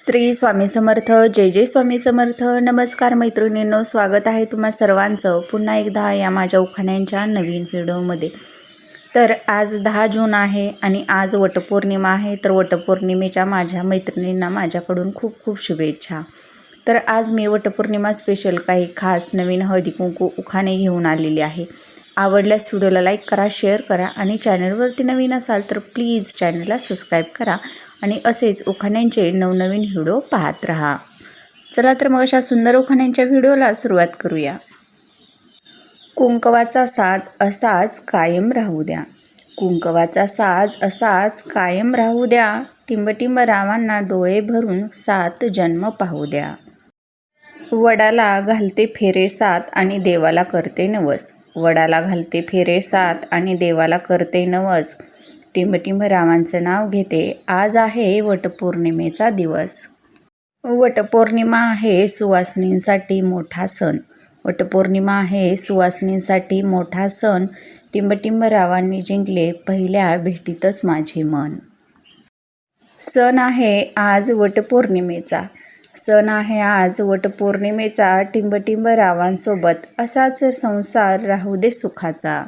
श्री स्वामी समर्थ जय जय स्वामी समर्थ. नमस्कार मैत्रिणींनो स्वागत आहे तुम्हा सर्वांचं पुन्हा एकदा या माझ्या उखाण्यांच्या नवीन व्हिडिओमध्ये. तर आज दहा जून आहे आणि आज वटपौर्णिमा आहे. तर वटपौर्णिमेच्या माझ्या मैत्रिणींना माझ्याकडून खूप खूप शुभेच्छा. तर आज मी वटपौर्णिमा स्पेशल काही खास नवीन हळदी कुंकू उखाणे घेऊन आलेली आहे. आवडल्यास व्हिडिओला लाईक करा शेअर करा आणि चॅनलवरती नवीन असाल तर प्लीज चॅनलला सबस्क्राईब करा. आणि असेच उखाण्यांचे नवनवीन व्हिडिओ पाहत राहा. चला तर मग अशा सुंदर उखाण्यांच्या व्हिडिओला सुरुवात करूया. कुंकवाचा साज असाच कायम राहू द्या. कुंकवाचा साज असाच कायम राहू द्या. टिंबटिंब रावांना डोळे भरून सात जन्म पाहू द्या. वडाला घालते फेरे सात आणि देवाला करते नवस. वडाला घालते फेरे सात आणि देवाला करते नवस. टिंबटिंब रावांचं नाव घेते. आज आहे वटपौर्णिमेचा दिवस. वटपौर्णिमा आहे सुवासिनींसाठी मोठा सण. वटपौर्णिमा आहे सुवासिनींसाठी मोठा सण. टिंबटिंब रावांनी जिंकले पहिल्या भेटीतच माझे मन. सण आहे आज वटपौर्णिमेचा. सण आहे आज वटपौर्णिमेचा. टिंबटिंब रावांसोबत असाच संसार राहू दे सुखाचा.